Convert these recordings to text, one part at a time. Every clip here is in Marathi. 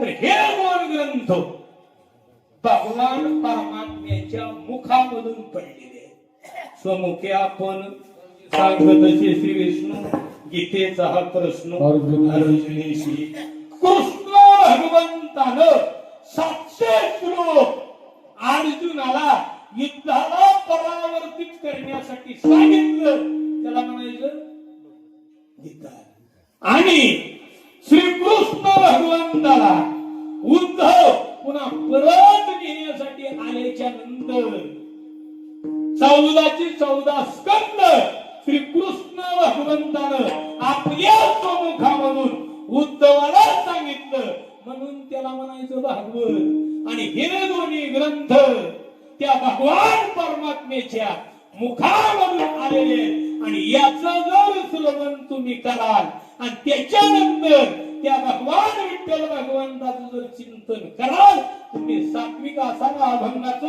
तर हे दोन ग्रंथ भगवान परमात्म्याच्या मुखामधून पडलेले. स्वमुखे आपण सांगत श्री विष्णू गीतेचा हा प्रश्न अर्जुन. अर्जुनीशी कृष्ण भगवंतानं सातशे श्लोक अर्जुनाला युद्धाला परावर्तित करण्यासाठी सांगितलं त्याला म्हणायचं गीता आणि श्रीकृष्ण भगवंताला उद्धव पुन्हा परत नेण्यासाठी आल्याच्यानंतर चौदाची चौदा स्कंद श्रीकृष्ण भगवंतानं आपल्या स्वमुखामधून उद्धवाला सांगितलं. म्हणून त्याला म्हणायचं भागवत. आणि हे दोन्ही ग्रंथ त्या भगवान परमात्मेच्या मुखामधून आलेले आणि याचं जर श्रवण तुम्ही कराल आणि त्याच्यानंतर त्या भगवान विठ्ठल भगवंताचं जर चिंतन कराल तुम्ही सात्विक असाल अभंगाचं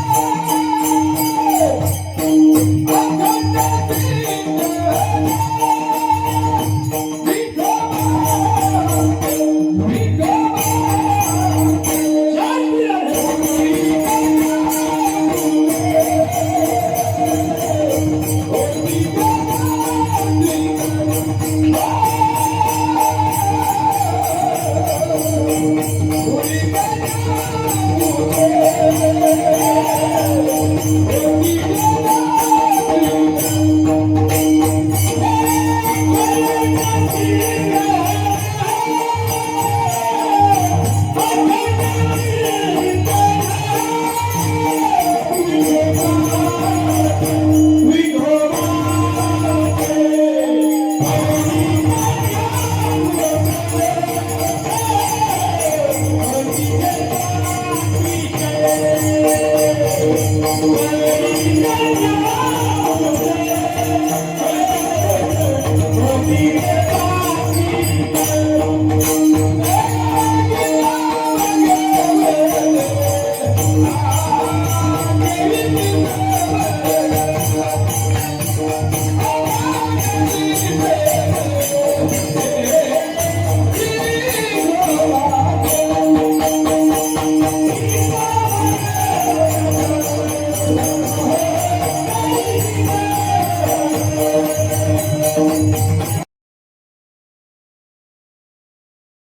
Thank you.